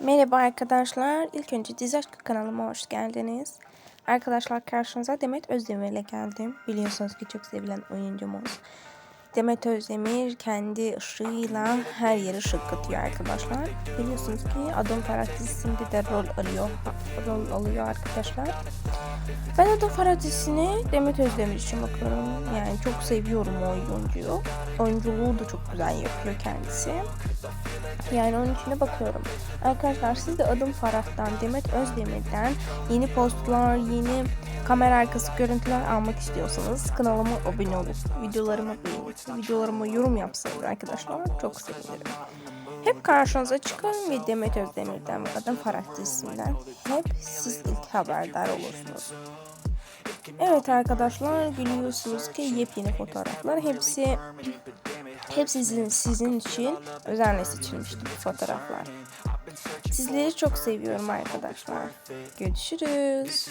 Merhaba arkadaşlar. İlk önce Dizi Aşkı kanalıma hoş geldiniz. Arkadaşlar karşınıza Demet Özdemir ile geldim. Biliyorsunuz ki çok sevilen oyuncumuz. Demet Özdemir kendi ışığıyla her yeri ışık katıyor arkadaşlar. Biliyorsunuz ki Adım Ferhat dizisinde de rol alıyor. Rol alıyor arkadaşlar. Ben Adım Ferhat dizisini Demet Özdemir için bakıyorum. Yani çok seviyorum o oyuncuyu. Oyunculuğu da çok güzel yapıyor kendisi. Yani onun için de bakıyorum. Arkadaşlar siz de Adım Farah'tan, Demet Özdemir'den yeni postlar, yeni kamera arkası görüntüler almak istiyorsanız kanalıma abone olup videolarıma beğenip videolarıma yorum yapsanız arkadaşlar çok sevinirim. Hep karşınıza çıkarım ve Demet Özdemir'den ve Adım Farah dizisinden hep siz ilk haberdar olursunuz. Evet arkadaşlar biliyorsunuz ki yepyeni fotoğraflar hepsi hepsi sizin, sizin için özenle seçilmişti bu fotoğraflar. Sizleri çok seviyorum arkadaşlar. Görüşürüz.